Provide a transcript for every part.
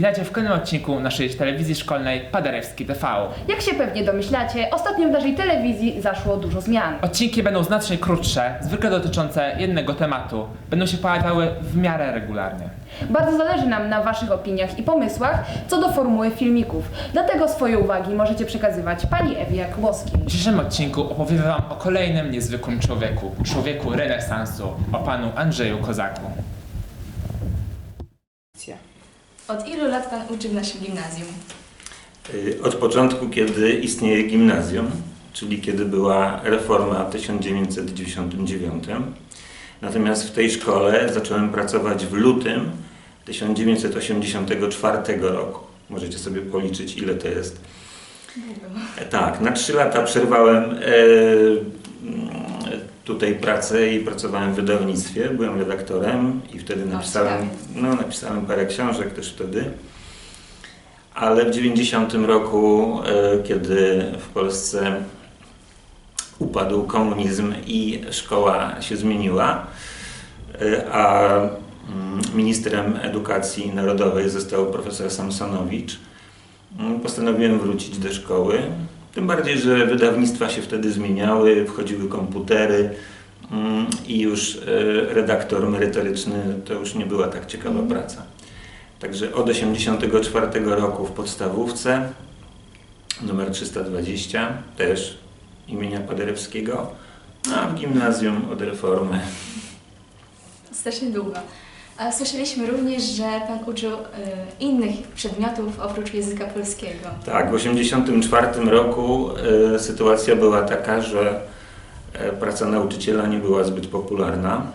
Witajcie w kolejnym odcinku naszej telewizji szkolnej Paderewski TV. Jak się pewnie domyślacie, ostatnio w naszej telewizji zaszło dużo zmian. Odcinki będą znacznie krótsze, zwykle dotyczące jednego tematu. Będą się pojawiały w miarę regularnie. Bardzo zależy nam na Waszych opiniach i pomysłach co do formuły filmików. Dlatego swoje uwagi możecie przekazywać Pani Ewie Kłoskim. W dzisiejszym odcinku opowiem Wam o kolejnym niezwykłym człowieku, człowieku renesansu, o panu Andrzeju Kozaku. Od ilu lat Pan uczy w naszym gimnazjum? Y, Od początku, kiedy istnieje gimnazjum, czyli kiedy była reforma w 1999. Natomiast w tej szkole zacząłem pracować w lutym 1984 roku. Możecie sobie policzyć, ile to jest. Tak, na trzy lata przerwałem e, tutaj pracę i pracowałem w wydawnictwie. Byłem redaktorem i wtedy napisałem, no, napisałem parę książek też wtedy. Ale w 90 roku, e, kiedy w Polsce upadł komunizm i szkoła się zmieniła, e, a mm, ministrem edukacji narodowej został profesor Samsonowicz, mm, postanowiłem wrócić do szkoły. Tym bardziej, że wydawnictwa się wtedy zmieniały, wchodziły komputery mm, i już e, redaktor merytoryczny to już nie była tak ciekawa praca. Także od 1984 roku w podstawówce, numer 320, też imienia Paderewskiego, a w gimnazjum od reformy. Strasznie długo. A słyszeliśmy również, że Pan uczył y, innych przedmiotów oprócz języka polskiego. Tak, w 1984 roku e, sytuacja była taka, że e, praca nauczyciela nie była zbyt popularna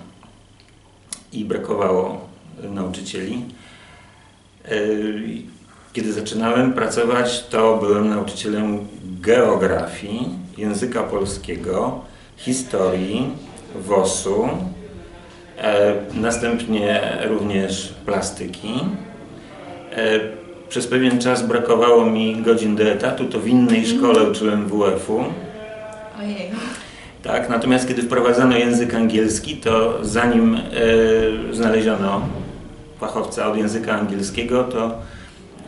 i brakowało nauczycieli. Kiedy zaczynałem pracować, to byłem nauczycielem geografii, języka polskiego, historii, WOS-u, następnie również plastyki. E, Przez pewien czas brakowało mi godzin do etatu, to w innej szkole uczyłem WF-u. Ojej. Tak, natomiast kiedy wprowadzano język angielski, to zanim e, znaleziono fachowca od języka angielskiego, to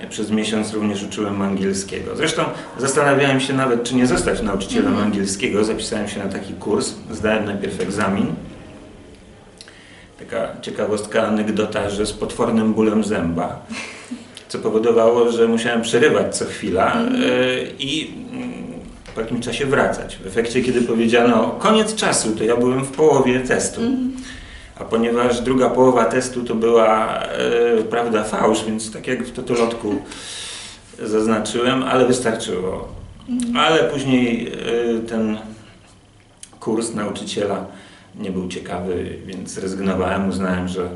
przez miesiąc również uczyłem angielskiego. Zresztą zastanawiałem się nawet, czy nie zostać nauczycielem angielskiego. Zapisałem się na taki kurs, zdałem najpierw egzamin. Taka ciekawostka, anegdota, że z potwornym bólem zęba, co powodowało, że musiałem przerywać co chwila e, i mm, po jakimś czasie wracać. W efekcie, kiedy powiedziano koniec czasu, to ja byłem w połowie testu. A ponieważ druga połowa testu to była, e, prawda, fałsz, więc tak jak w totolotku zaznaczyłem, ale wystarczyło. Ale później e, ten kurs nauczyciela nie był ciekawy, więc zrezygnowałem. Uznałem, że,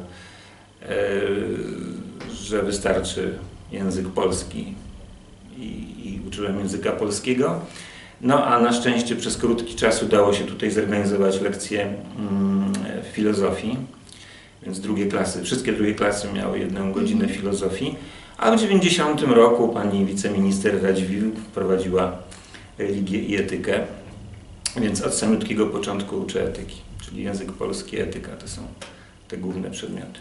e, że wystarczy język polski i, i uczyłem języka polskiego. No a na szczęście przez krótki czas udało się tutaj zorganizować lekcje mm, filozofii, więc drugie klasy, wszystkie drugie klasy miały jedną godzinę filozofii, a w 90 roku pani wiceminister Radziwiłł wprowadziła religię i etykę, więc od samotnego początku uczę etyki, czyli język polski, etyka to są te główne przedmioty.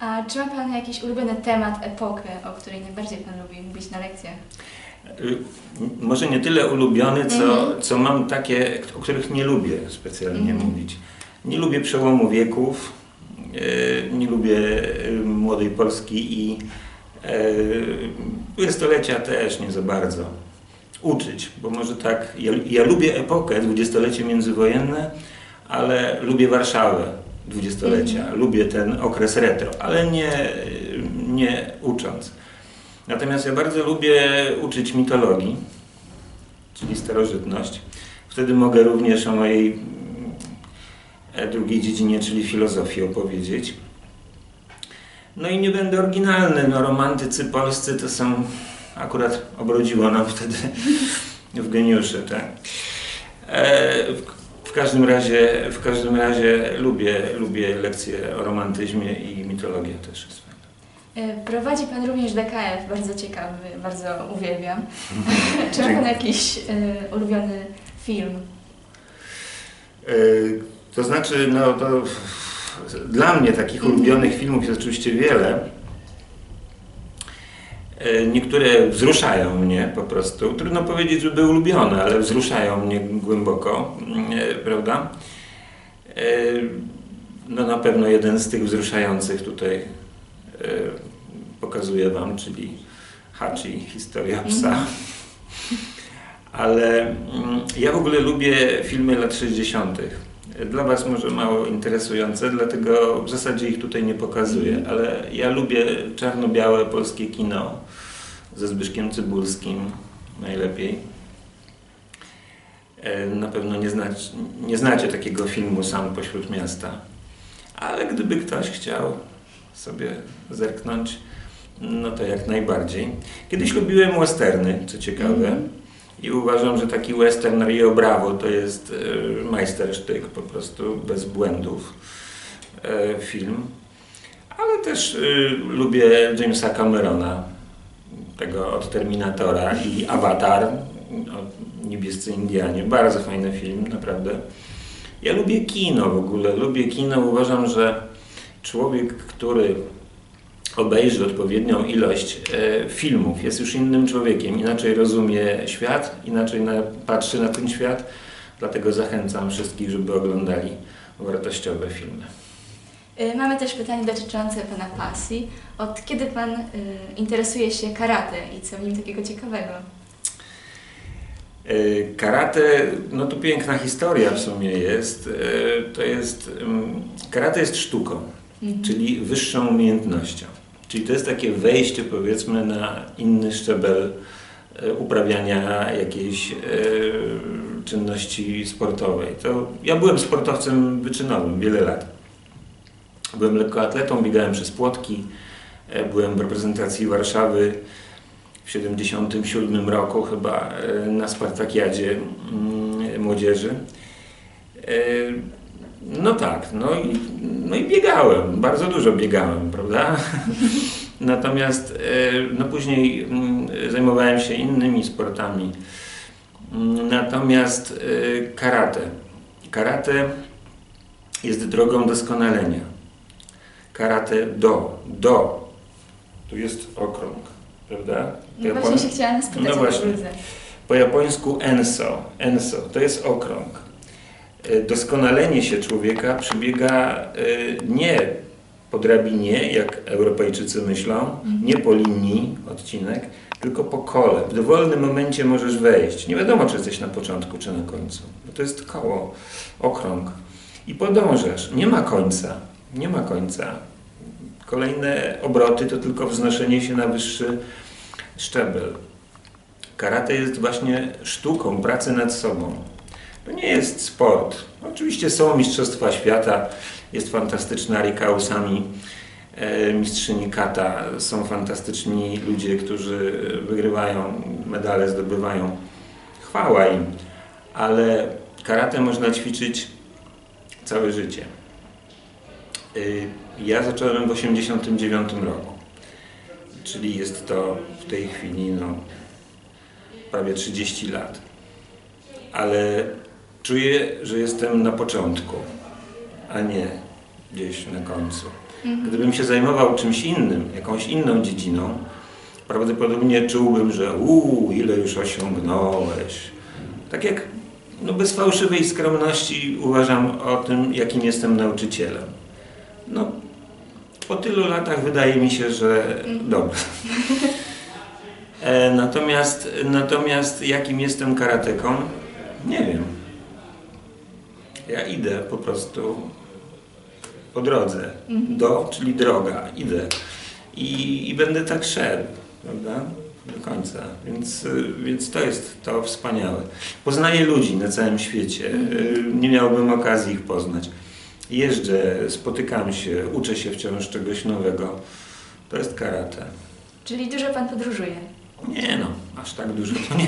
A czy ma Pan jakiś ulubiony temat, epokę, o której najbardziej Pan lubi mówić na lekcjach? Y, Może nie tyle ulubiony, co, Mhm. co mam takie, o których nie lubię specjalnie Mhm. mówić. Nie lubię przełomu wieków, y, nie lubię y, młodej Polski i dwudziestolecia też nie za bardzo. Uczyć, bo może tak, ja, ja lubię epokę, dwudziestolecie międzywojenne, ale lubię Warszawę dwudziestolecia, Mhm. lubię ten okres retro, ale nie, nie ucząc. Natomiast ja bardzo lubię uczyć mitologii, czyli starożytność. Wtedy mogę również o mojej mm, e, drugiej dziedzinie, czyli filozofii opowiedzieć. No i nie będę oryginalny, no romantycy polscy to są, akurat obrodziło nam wtedy w geniuszy, tak. E, w, każdym razie, w każdym razie lubię, lubię lekcje o romantyzmie i mitologia też jest fajna. Y, Prowadzi Pan również DKF, bardzo ciekawy, bardzo uwielbiam. czy ma Pan jakiś y, ulubiony film? Yy, To znaczy, no to dla mnie takich ulubionych filmów jest oczywiście wiele. E, Niektóre wzruszają mnie po prostu. Trudno powiedzieć, że były ulubione, ale wzruszają mnie głęboko, e, prawda? E, No na pewno jeden z tych wzruszających tutaj pokazuję Wam, czyli Hachi, historia psa. Ale mm, ja w ogóle lubię filmy lat 60. Dla Was może mało interesujące, dlatego w zasadzie ich tutaj nie pokazuję, ale ja lubię czarno-białe polskie kino ze Zbyszkiem Cybulskim najlepiej. E, Na pewno nie, znać, nie znacie takiego filmu Sam pośród miasta, ale gdyby ktoś chciał sobie zerknąć, no to jak najbardziej. Kiedyś lubiłem westerny, co ciekawe. I uważam, że taki western Rio Bravo to jest e, majstersztyk, po prostu bez błędów e, film. Ale też e, lubię Jamesa Camerona, tego od Terminatora i Avatar, Niebiescy Indianie. Bardzo fajny film, naprawdę. Ja lubię kino w ogóle, lubię kino. Uważam, że człowiek, który obejrzy odpowiednią ilość e, filmów, jest już innym człowiekiem, inaczej rozumie świat, inaczej na, patrzy na ten świat. Dlatego zachęcam wszystkich, żeby oglądali wartościowe filmy. Y, Mamy też pytanie dotyczące Pana pasji. Od kiedy Pan y, interesuje się karate i co w nim takiego ciekawego? E, Karate, no to piękna historia w sumie jest. E, To jest, mm, karate jest sztuką, czyli wyższą umiejętnością. Czyli to jest takie wejście powiedzmy na inny szczebel e, uprawiania jakiejś e, czynności sportowej. To ja byłem sportowcem wyczynowym wiele lat. Byłem lekkoatletą, biegałem przez płotki, e, byłem w reprezentacji Warszawy w 77 roku chyba na Spartakiadzie mm, młodzieży. No tak, no i, no i biegałem, bardzo dużo biegałem, prawda? Natomiast e, no później mm, zajmowałem się innymi sportami. Natomiast e, karate. Karate jest drogą doskonalenia. Karate do, do. Tu jest okrąg, prawda? No Japon- właśnie się chciałam spytać No właśnie. Po japońsku enso. Enso to jest okrąg. E, Doskonalenie się człowieka przebiega e, nie po drabinie, jak Europejczycy myślą, nie po linii, odcinek, tylko po kole. W dowolnym momencie możesz wejść. Nie wiadomo, czy jesteś na początku, czy na końcu. Bo to jest koło, okrąg. I podążasz. Nie ma końca. Nie ma końca. Kolejne obroty to tylko wznoszenie się na wyższy szczebel. Karate jest właśnie sztuką pracy nad sobą. To nie jest sport. Oczywiście są mistrzostwa świata, jest fantastyczna Rika Usami, e, mistrzyni kata, są fantastyczni ludzie, którzy wygrywają medale, zdobywają. Chwała im, ale karate można ćwiczyć całe życie. Y, Ja zacząłem w 1989 roku, czyli jest to w tej chwili no, prawie 30 lat. Ale czuję, że jestem na początku, a nie gdzieś na końcu. Gdybym się zajmował czymś innym, jakąś inną dziedziną, prawdopodobnie czułbym, że uuu, ile już osiągnąłeś. Tak jak no bez fałszywej skromności uważam o tym, jakim jestem nauczycielem. No, po tylu latach wydaje mi się, że dobrze. E, natomiast, natomiast jakim jestem karateką? Nie wiem. Ja idę po prostu po drodze. Do, czyli droga. Idę. I, i będę tak szedł, prawda? Do końca. Więc, więc to jest to wspaniałe. Poznaję ludzi na całym świecie. Y, Nie miałbym okazji ich poznać. Jeżdżę, spotykam się, uczę się wciąż czegoś nowego. To jest karate. Czyli dużo Pan podróżuje. Nie no, aż tak dużo to nie.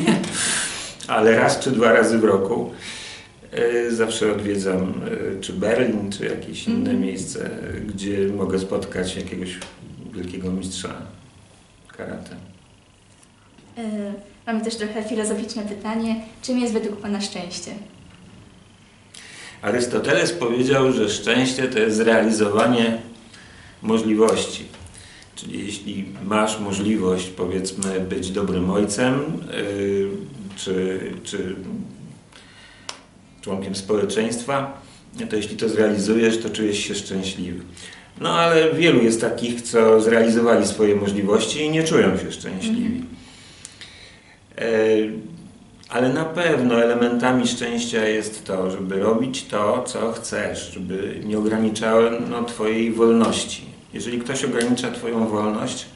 Ale raz czy dwa razy w roku zawsze odwiedzam y, czy Berlin, czy jakieś inne miejsce, y, gdzie mogę spotkać jakiegoś wielkiego mistrza karate. Y, Mamy też trochę filozoficzne pytanie. Czym jest według Pana szczęście? Arystoteles powiedział, że szczęście to jest zrealizowanie możliwości. Czyli jeśli masz możliwość, powiedzmy, być dobrym ojcem, yy, czy, czy członkiem społeczeństwa, to jeśli to zrealizujesz, to czujesz się szczęśliwy. No ale wielu jest takich, co zrealizowali swoje możliwości i nie czują się szczęśliwi. E, Ale na pewno elementami szczęścia jest to, żeby robić to, co chcesz, żeby nie ograniczało no, Twojej wolności. Jeżeli ktoś ogranicza Twoją wolność,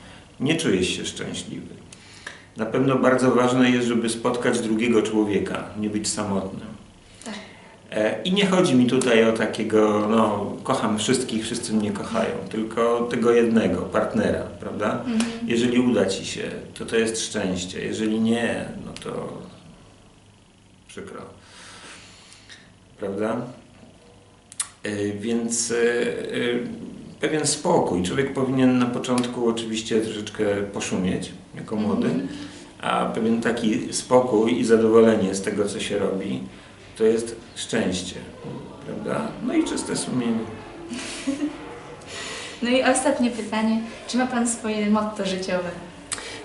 nie czujesz się szczęśliwy. Na pewno bardzo ważne jest, żeby spotkać drugiego człowieka, nie być samotnym. E, I nie chodzi mi tutaj o takiego, no, kocham wszystkich, wszyscy mnie kochają, tylko tego jednego, partnera, prawda? Jeżeli uda ci się, to to jest szczęście. Jeżeli nie, no to przykro. Prawda? E, Więc e, pewien spokój. Człowiek powinien na początku oczywiście troszeczkę poszumieć jako młody, a pewien taki spokój i zadowolenie z tego, co się robi, to jest szczęście. Prawda? No i czyste sumienie. No i ostatnie pytanie. Czy ma Pan swoje motto życiowe?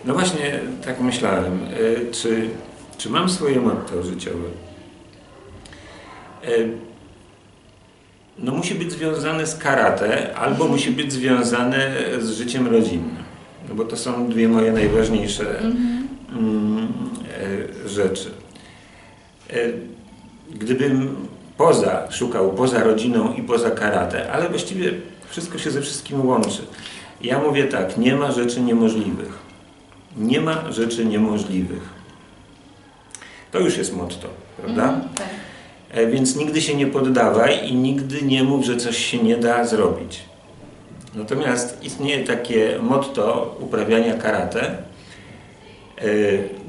No właśnie, tak myślałem. E, Czy, czy mam swoje motto życiowe? E, No musi być związane z karate, albo musi być związane z życiem rodzinnym. No bo to są dwie moje najważniejsze mm, e, rzeczy. Gdybym poza, szukał poza rodziną i poza karate, ale właściwie wszystko się ze wszystkim łączy. Ja mówię tak, nie ma rzeczy niemożliwych. Nie ma rzeczy niemożliwych. To już jest motto, prawda? Mhm, tak. E, Więc nigdy się nie poddawaj i nigdy nie mów, że coś się nie da zrobić. Natomiast istnieje takie motto uprawiania karate. E,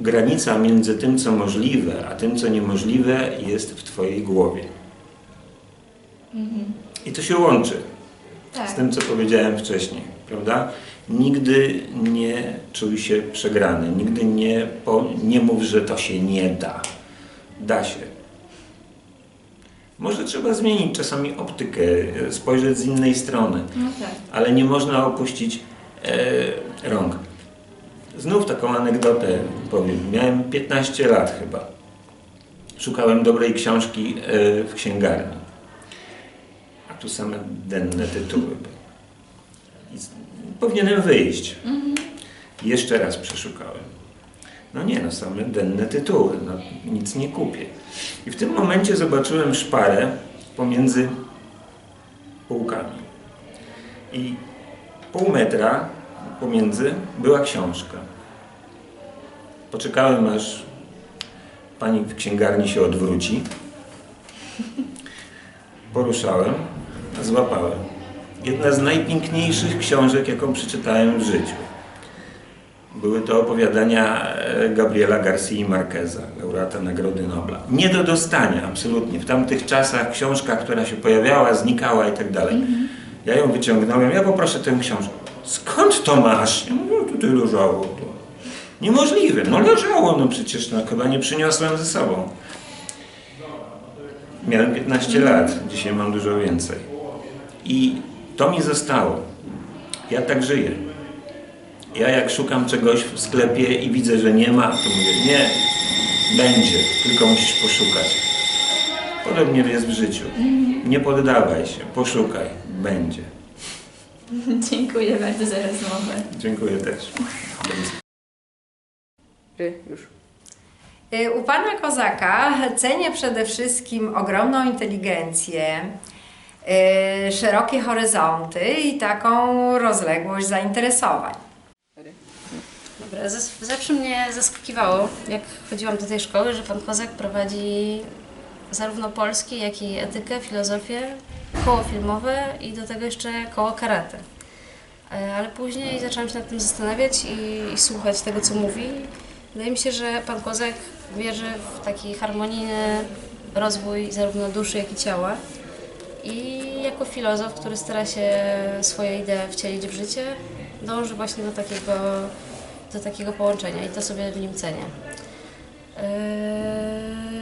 Granica między tym, co możliwe, a tym, co niemożliwe, jest w Twojej głowie. Mhm. I to się łączy z Tak. tym, co powiedziałem wcześniej, prawda? Nigdy nie czuj się przegrany, nigdy nie, po, nie mów, że to się nie da. Da się. Może trzeba zmienić czasami optykę, e, spojrzeć z innej strony, No tak. ale nie można opuścić e, rąk. Znów taką anegdotę powiem. Miałem 15 lat chyba. Szukałem dobrej książki e, w księgarni. A tu same denne tytuły. były. I powinienem wyjść. Jeszcze raz przeszukałem. No nie, no same denne tytuły, no, nic nie kupię. I w tym momencie zobaczyłem szparę pomiędzy półkami. I pół metra pomiędzy była książka. Poczekałem aż pani w księgarni się odwróci. Poruszałem, złapałem. Jedna z najpiękniejszych książek, jaką przeczytałem w życiu. Były to opowiadania e, Gabriela García Marqueza, laureata Nagrody Nobla. Nie do dostania, absolutnie. W tamtych czasach książka, która się pojawiała, znikała i tak dalej. Ja ją wyciągnąłem, ja poproszę tę książkę. Skąd to masz? Ja mówię, "No, tutaj leżało to. Niemożliwe, no leżało, no przecież no, chyba nie przyniosłem ze sobą. Miałem 15 lat, dzisiaj mam dużo więcej. I to mi zostało. Ja tak żyję. Ja jak szukam czegoś w sklepie i widzę, że nie ma, to mówię, nie, będzie, tylko musisz poszukać. Podobnie jest w życiu. Nie poddawaj się, poszukaj, będzie. Dziękuję bardzo za rozmowę. Dziękuję też. Już. Y, U pana Kozaka cenię przede wszystkim ogromną inteligencję, y, szerokie horyzonty i taką rozległość zainteresowań. Dobra, zawsze mnie zaskakiwało, jak chodziłam do tej szkoły, że pan Kozak prowadzi zarówno polski, jak i etykę, filozofię, koło filmowe i do tego jeszcze koło karate. E, Ale później zaczęłam się nad tym zastanawiać i, i słuchać tego, co mówi. Wydaje mi się, że pan Kozak wierzy w taki harmonijny rozwój zarówno duszy, jak i ciała. I jako filozof, który stara się swoje idee wcielić w życie, dąży właśnie do takiego, do takiego połączenia i to sobie w nim cenię.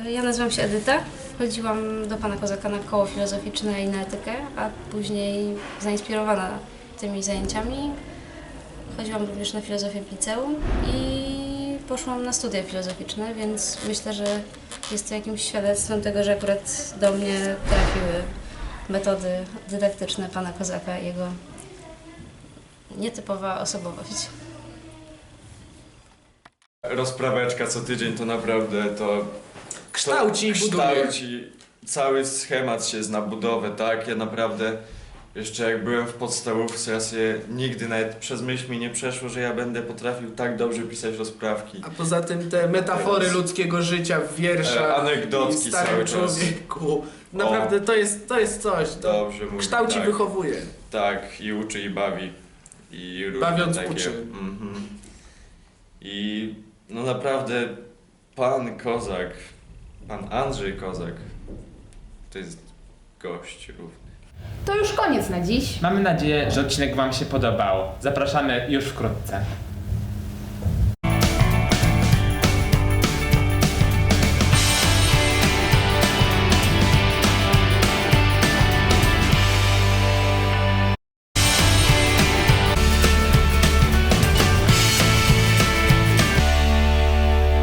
Yy, Ja nazywam się Edyta. Chodziłam do pana Kozaka na koło filozoficzne i na etykę, a później zainspirowana tymi zajęciami chodziłam również na filozofię w liceum i poszłam na studia filozoficzne, więc myślę, że jest to jakimś świadectwem tego, że akurat do mnie trafiły metody dydaktyczne pana Kozaka i jego nietypowa osobowość. Rozpraweczka co tydzień to naprawdę to Kształci i buduje. kształci. Cały schemat się zna budowę, tak? Ja naprawdę jeszcze jak byłem w podstawówce, ja sobie nigdy nawet przez myśl mi nie przeszło, że ja będę potrafił tak dobrze pisać rozprawki. A poza tym te metafory Teraz- ludzkiego życia w wierszach E, anegdotki i starym cały czas. człowieku. Naprawdę to jest, to jest coś. To Dobrze mówi, kształci, tak, wychowuje. Tak, i uczy i bawi. I różne Bawiąc takie. uczy. Mhm. I no naprawdę pan Kozak, pan Andrzej Kozak, to jest gość równy. To już koniec na dziś. Mamy nadzieję, że odcinek Wam się podobał. Zapraszamy już wkrótce.